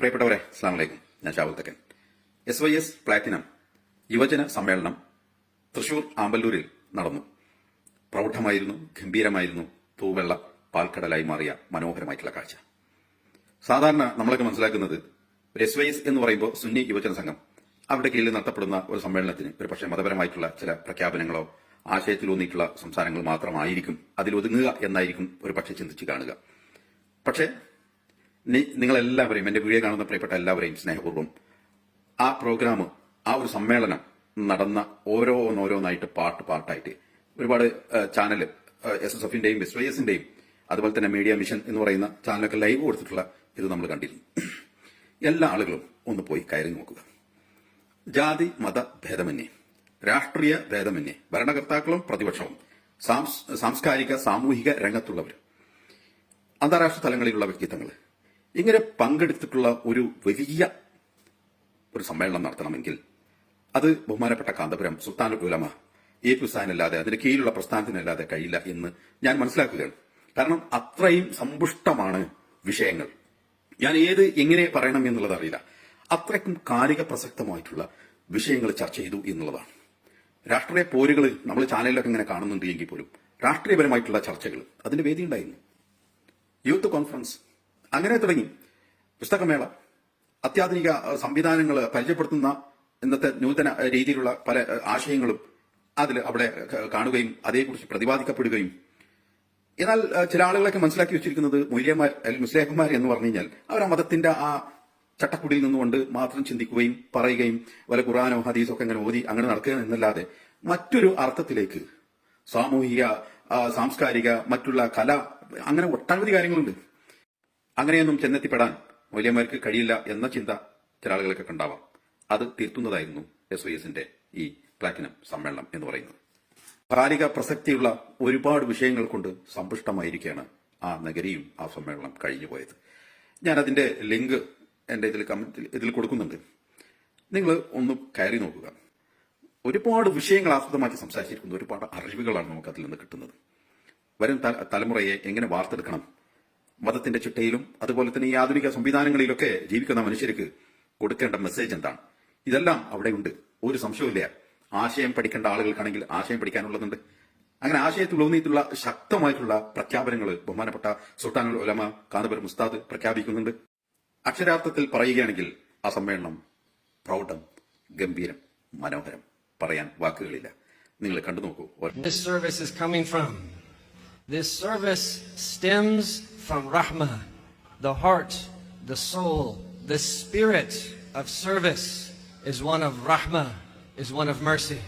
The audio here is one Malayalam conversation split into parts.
പ്രിയപ്പെട്ടവരെ അസ്ലാം വലൈക്കും ഞാൻ Shavul Thakkan. S Y S platinum യുവജന സമ്മേളനം തൃശൂർ ആമ്പല്ലൂരിൽ നടന്നു. പ്രൗഢമായിരുന്നു ഗംഭീരമായിരുന്നു തൂവെള്ള പാൽക്കടലായി മാറിയ മനോഹരമായിട്ടുള്ള കാഴ്ച. സാധാരണ നമ്മളൊക്കെ മനസ്സിലാക്കുന്നത് ഒരു എസ് വൈ എസ് എന്ന് പറയുമ്പോൾ സുന്നി യുവജന സംഘം അവരുടെ കീഴിൽ നടത്തപ്പെടുന്ന ഒരു സമ്മേളനത്തിന് ഒരു പക്ഷേ മതപരമായിട്ടുള്ള ചില പ്രഖ്യാപനങ്ങളോ ആശയത്തിലൂന്നിയിട്ടുള്ള സംസാരങ്ങൾ മാത്രമായിരിക്കും അതിലൊതുങ്ങുക എന്നായിരിക്കും ഒരു പക്ഷേ ചിന്തിച്ച് കാണുക. പക്ഷേ നിങ്ങളെല്ലാവരെയും എന്റെ വീഡിയോ കാണുന്ന പ്രിയപ്പെട്ട എല്ലാവരെയും സ്നേഹപൂർവം ആ പ്രോഗ്രാം ആ ഒരു സമ്മേളനം നടന്ന ഓരോന്നോരോന്നായിട്ട് പാട്ട് പാട്ടായിട്ട്. ഒരുപാട് ചാനൽ എസ് എസ് എഫിന്റെയും എസ് വൈ എസിന്റെയും അതുപോലെ തന്നെ മീഡിയ മിഷൻ എന്ന് പറയുന്ന ചാനലൊക്കെ ലൈവ് കൊടുത്തിട്ടുള്ള ഇത് നമ്മൾ കണ്ടിരുന്നു. എല്ലാ ആളുകളും ഒന്ന് പോയി കയറി നോക്കുക. ജാതി മത ഭേദമന്യേ രാഷ്ട്രീയ ഭേദമന്യേ ഭരണകർത്താക്കളും പ്രതിപക്ഷവും സാംസ്കാരിക സാമൂഹിക രംഗത്തുള്ളവർ അന്താരാഷ്ട്ര തലങ്ങളിലുള്ള വ്യക്തിത്വങ്ങൾ ഇങ്ങനെ പങ്കെടുത്തിട്ടുള്ള ഒരു വലിയ ഒരു സമ്മേളനം നടത്തണമെങ്കിൽ അത് ബഹുമാനപ്പെട്ട കാന്തപുരം സുൽത്താൻ ഉലമ എ പി ഹുസാനല്ലാതെ അതിന് കീഴിലുള്ള പ്രസ്ഥാനത്തിനല്ലാതെ കഴിയില്ല എന്ന് ഞാൻ മനസ്സിലാക്കുകയാണ്. കാരണം അത്രയും സമ്പുഷ്ടമാണ് വിഷയങ്ങൾ. ഞാൻ ഏത് എങ്ങനെ പറയണം എന്നുള്ളത് അറിയില്ല. അത്രയ്ക്കും കാലിക പ്രസക്തമായിട്ടുള്ള വിഷയങ്ങൾ ചർച്ച ചെയ്തു എന്നുള്ളതാണ്. രാഷ്ട്രീയ പോരുകൾ നമ്മൾ ചാനലിലൊക്കെ ഇങ്ങനെ കാണുന്നുണ്ട് എങ്കിൽ പോലും രാഷ്ട്രീയപരമായിട്ടുള്ള ചർച്ചകൾ അതിന്റെ വേദി ഉണ്ടായിരുന്നു യൂത്ത് കോൺഫറൻസ്. അങ്ങനെ തുടങ്ങി. പുസ്തകമേള അത്യാധുനിക സംവിധാനങ്ങൾ പരിചയപ്പെടുത്തുന്ന ഇന്നത്തെ നൂതന രീതിയിലുള്ള പല ആശയങ്ങളും അതിൽ അവിടെ കാണുകയും അതേക്കുറിച്ച് പ്രതിപാദിക്കപ്പെടുകയും. എന്നാൽ ചില ആളുകളൊക്കെ മനസ്സിലാക്കി വെച്ചിരിക്കുന്നത് മൂല്യമാർ അല്ലെങ്കിൽ മുസ്ലേഹന്മാർ എന്ന് പറഞ്ഞു കഴിഞ്ഞാൽ അവർ ആ മതത്തിന്റെ ആ ചട്ടക്കുടിയിൽ നിന്നുകൊണ്ട് മാത്രം ചിന്തിക്കുകയും പറയുകയും വല്ല ഖുറാനോ ഹദീസോ ഒക്കെ അങ്ങനെ ഓതി അങ്ങനെ നടക്കുക എന്നല്ലാതെ മറ്റൊരു അർത്ഥത്തിലേക്ക് സാമൂഹിക സാംസ്കാരിക മറ്റുള്ള കല അങ്ങനെ ഒട്ടനവധി കാര്യങ്ങളുണ്ട്. അങ്ങനെയൊന്നും ചെന്നെത്തിപ്പെടാൻ മൂല്യമാർക്ക് കഴിയില്ല എന്ന ചിന്ത ചില ആളുകൾക്കൊക്കെ ഉണ്ടാവാം അത് തിരുത്തുന്നതായിരുന്നു എസ് വൈ എസിന്റെ ഈ പ്ലാറ്റിനം സമ്മേളനം എന്ന് പറയുന്നത്. കാലിക പ്രസക്തിയുള്ള ഒരുപാട് വിഷയങ്ങൾ കൊണ്ട് സമ്പുഷ്ടമായിരിക്കുകയാണ് ആ നഗരിയും ആ സമ്മേളനം കഴിഞ്ഞു പോയത്. ഞാൻ അതിന്റെ ലിങ്ക് എന്റെ ഇതിൽ കമന്റ് ഇതിൽ കൊടുക്കുന്നുണ്ട്. നിങ്ങൾ ഒന്ന് കയറി നോക്കുക. ഒരുപാട് വിഷയങ്ങൾ ആസ്പദമാക്കി സംസാരിച്ചിരിക്കുന്ന. ഒരുപാട് അറിവുകളാണ് നമുക്ക് അതിൽ നിന്ന് കിട്ടുന്നത്. വരും തലമുറയെ എങ്ങനെ വാർത്തെടുക്കണം? മതത്തിന്റെ ചിട്ടയിലും അതുപോലെ തന്നെ ഈ ആധുനിക സംവിധാനങ്ങളിലൊക്കെ ജീവിക്കുന്ന മനുഷ്യർക്ക് കൊടുക്കേണ്ട മെസ്സേജ് എന്താണ്? ഇതെല്ലാം അവിടെയുണ്ട്. ഒരു സംശയവുമില്ല. ആശയം പഠിക്കേണ്ട ആളുകൾക്കാണെങ്കിൽ ആശയം പഠിക്കാനുള്ളതുണ്ട്. അങ്ങനെ ആശയത്തിൽ ഊന്നിയിട്ടുള്ള ശക്തമായിട്ടുള്ള പ്രഖ്യാപനങ്ങൾ ബഹുമാനപ്പെട്ട സുൽത്താൻ ഉലമ കാന്തപുരം മുസ്താദ് പ്രഖ്യാപിക്കുന്നുണ്ട്. അക്ഷരാർത്ഥത്തിൽ പറയുകയാണെങ്കിൽ ആ സമ്മേളനം പ്രൗഢം ഗംഭീരം മനോഹരം പറയാൻ വാക്കുകളില്ല. നിങ്ങൾ കണ്ടു നോക്കൂ. This service is coming from. This service stems from Rahmah, the heart, the soul, the spirit of service is one of Rahmah, is one of mercy.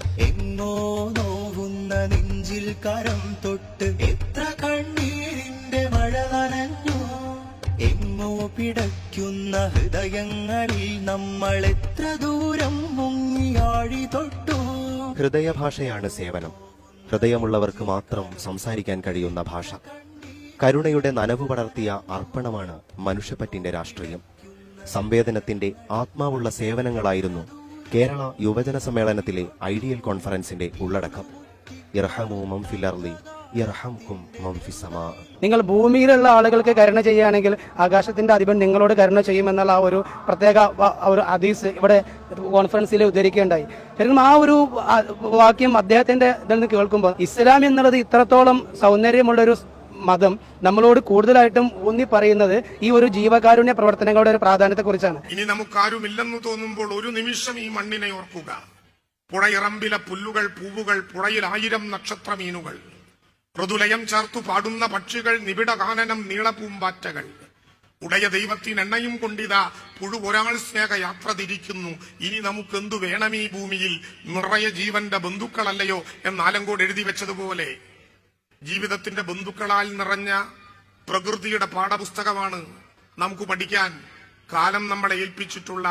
നെഞ്ചിൽ കരം തൊട്ട് എത്ര കണ്ണീരിന്റെ മഴ നനഞ്ഞു. എങ്ങോ പിടയ്ക്കുന്ന ഹൃദയങ്ങളിൽ നമ്മൾ എത്ര ദൂരം മുങ്ങിയാഴി തൊട്ടു. ഹൃദയഭാഷയാണ് സേവനം. ഹൃദയമുള്ളവർക്ക് മാത്രം സംസാരിക്കാൻ കഴിയുന്ന ഭാഷ. കരുണയുടെ നനവ് പടർത്തിയ അർപ്പണമാണ് മനുഷ്യപ്പറ്റിന്റെ രാഷ്ട്രീയം. സംവേദനത്തിന്റെ ആത്മാവുള്ള സേവനങ്ങളായിരുന്നു കേരള യുവജന സമ്മേളനത്തിലെ ഐഡിയൽ കോൺഫറൻസിന്റെ ഉള്ളടക്കം. നിങ്ങൾ ഭൂമിയിലുള്ള ആളുകൾക്ക് കരുണ ചെയ്യുകയാണെങ്കിൽ ആകാശത്തിന്റെ അധിപൻ നിങ്ങളോട് കരുണ ചെയ്യുമെന്നുള്ള ആ ഒരു പ്രത്യേക ഒരു ഹദീസ് ഇവിടെ കോൺഫറൻസിൽ ഉദ്ധരിക്കുകയുണ്ടായി. ശരിക്കും ആ ഒരു വാക്യം അദ്ദേഹത്തിന്റെ ഇതിൽ നിന്ന് കേൾക്കുമ്പോൾ ഇസ്ലാം എന്നുള്ളത് ഇത്രത്തോളം സൗന്ദര്യമുള്ള ഒരു മതം നമ്മളോട് കൂടുതലായിട്ടും ഊന്നി പറയുന്നത് ഈ ഒരു ജീവകാരുണ്യ പ്രവർത്തനങ്ങളുടെ ഒരു പ്രാധാന്യത്തെക്കുറിച്ചാണ്. ഇനി നമുക്കാരുമില്ലെന്ന് തോന്നുമ്പോൾ ഒരു നിമിഷം ഈ മണ്ണിനെ ഓർക്കുക. പുഴയിറമ്പിലെ പുല്ലുകൾ പൂവുകൾ പുഴയിൽ ആയിരം നക്ഷത്ര മീനുകൾ മൃദുലയം ചേർത്തു പാടുന്ന പക്ഷികൾ നിബിഡ കാനനം നീളപൂമ്പാറ്റകൾ. ഉടയ ദൈവത്തിന് എണ്ണയും കൊണ്ടിതാ പുഴു ഒരാൾ സ്നേഹ യാത്ര തിരിക്കുന്നു. ഇനി നമുക്കെന്തു വേണം ഈ ഭൂമിയിൽ? നിറയെ ജീവന്റെ ബന്ധുക്കളല്ലയോ എന്നാലങ്കോട് എഴുതി വെച്ചതുപോലെ ജീവിതത്തിന്റെ ബന്ധുക്കളാൽ നിറഞ്ഞ പ്രകൃതിയുടെ പാഠപുസ്തകമാണ് നമുക്ക് പഠിക്കാൻ കാലം നമ്മളെ ഏൽപ്പിച്ചിട്ടുള്ള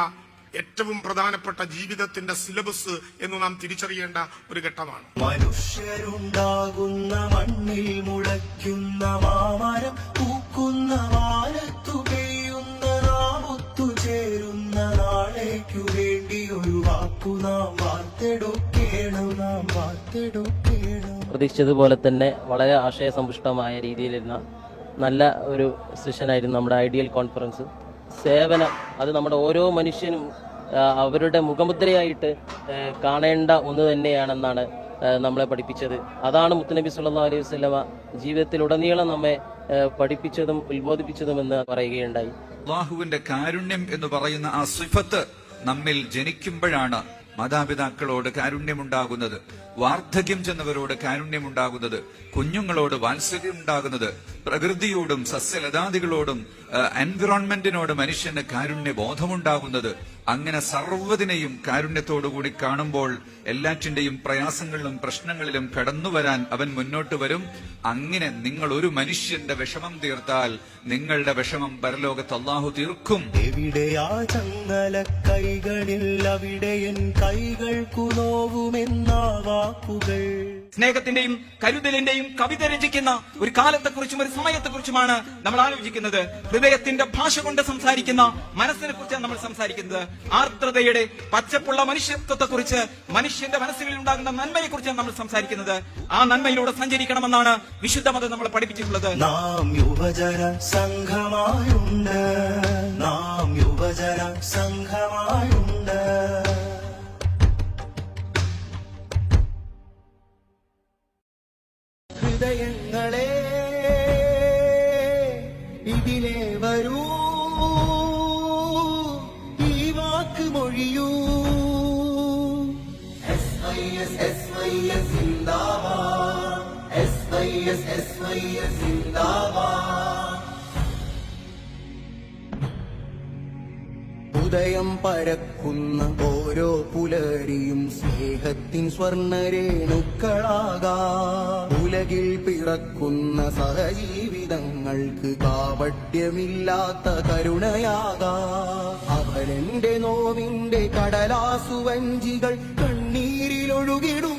ഏറ്റവും പ്രധാനപ്പെട്ട ജീവിതത്തിന്റെ സിലബസ് എന്ന് നാം തിരിച്ചറിയേണ്ട ഒരു ഘട്ടമാണ്. മനുഷ്യരുണ്ടാകുന്ന മണ്ണിൽ മുളയ്ക്കുന്ന മാമരം പൂക്കുന്ന വാനത്തു പെയ്യുന്ന നാമൊത്തു ചേരുന്ന നാളേക്കു വേണ്ടി ഒരു വാക്കു നാം വാർത്തെടുക്കേണം നാം വാർത്തെടുക്കേണം. പ്രതീക്ഷിച്ചതുപോലെ തന്നെ വളരെ ആശയസമ്പുഷ്ടമായ രീതിയിലിരുന്ന നല്ല ഒരു സെഷനായിരുന്നു നമ്മുടെ ഐഡിയൽ കോൺഫറൻസ് സേവനം അത് നമ്മുടെ ഓരോ മനുഷ്യനും അവരുടെ മുഖമുദ്രയായിട്ട് കാണേണ്ട ഒന്ന് തന്നെയാണെന്നാണ് നമ്മളെ പഠിപ്പിച്ചത്. അതാണ് മുത്തനബി സുല്ലാ അലൈഹി വസല്ലമ ജീവിതത്തിലുടനീളം നമ്മെ പഠിപ്പിച്ചതും ഉത്ബോധിപ്പിച്ചതും എന്ന് പറയുകയുണ്ടായി. അള്ളാഹുവിന്റെ കാരുണ്യം എന്ന് പറയുന്ന ആ സിഫത്ത് നമ്മിൽ ജനിക്കുമ്പോഴാണ് മാതാപിതാക്കളോട് കാരുണ്യമുണ്ടാകുന്നത്. വാർദ്ധക്യം ചെന്നവരോട് കാരുണ്യമുണ്ടാകുന്നത്. കുഞ്ഞുങ്ങളോട് വാത്സല്യമുണ്ടാകുന്നത്. പ്രകൃതിയോടും സസ്യലതാദികളോടും എൻവിറോൺമെന്റിനോട് മനുഷ്യന് കാരുണ്യ ബോധമുണ്ടാകുന്നത് അങ്ങനെ സർവതിനെയും കാരുണ്യത്തോടുകൂടി കാണുമ്പോൾ എല്ലാറ്റിന്റെയും പ്രയാസങ്ങളിലും പ്രശ്നങ്ങളിലും കടന്നു വരാൻ അവൻ മുന്നോട്ട് വരും. അങ്ങനെ നിങ്ങൾ ഒരു മനുഷ്യന്റെ വിഷമം തീർത്താൽ നിങ്ങളുടെ വിഷമം പരലോകത്ത് അള്ളാഹു തീർക്കും. എവിടെയാ ചങ്ങല കൈകളിൽ അവിടെ എൻ കൈകൾക്കു വാക്കുകൾ. സ്നേഹത്തിന്റെയും കരുതലിന്റെയും കവിത രചിക്കുന്ന ഒരു കാലത്തെക്കുറിച്ചും ഒരു സമയത്തെക്കുറിച്ചുമാണ് നമ്മൾ ആലോചിക്കുന്നത്. ഹൃദയത്തിന്റെ ഭാഷ കൊണ്ട് സംസാരിക്കുന്ന മനസ്സിനെ കുറിച്ചാണ് നമ്മൾ സംസാരിക്കുന്നത്. ആർദ്രതയുടെ പച്ചപ്പുള്ള മനുഷ്യത്വത്തെക്കുറിച്ച് മനുഷ്യന്റെ മനസ്സുകളിൽ ഉണ്ടാകുന്ന നന്മയെ കുറിച്ചാണ് നമ്മൾ സംസാരിക്കുന്നത്. ആ നന്മയിലൂടെ സഞ്ചരിക്കണമെന്നാണ് വിശുദ്ധ മതം നമ്മളെ പഠിപ്പിച്ചിട്ടുള്ളത്. നാം സംഘമായുണ്ട്. നാം യുവജന സംഘമായുണ്ട്. ഹൃദയങ്ങളെ ഇതിലെ വരൂ. ഈ വാക്ക് മൊഴിയൂ. S I S S I S Zindabad S I S S I S സിന്ദാബാദ് ഉദയം പരക്കുന്ന ഓരോ പുലരിയും സ്നേഹത്തിൻ സ്വർണരേണുക്കളാകാം പിറക്കുന്ന സഹജീവിതങ്ങൾക്ക് കാപട്യമില്ലാത്ത കരുണയാകാ. അവരെന്റെ നോവിന്റെ കടലാസുവഞ്ചികൾ കണ്ണീരിലൊഴുകിടും.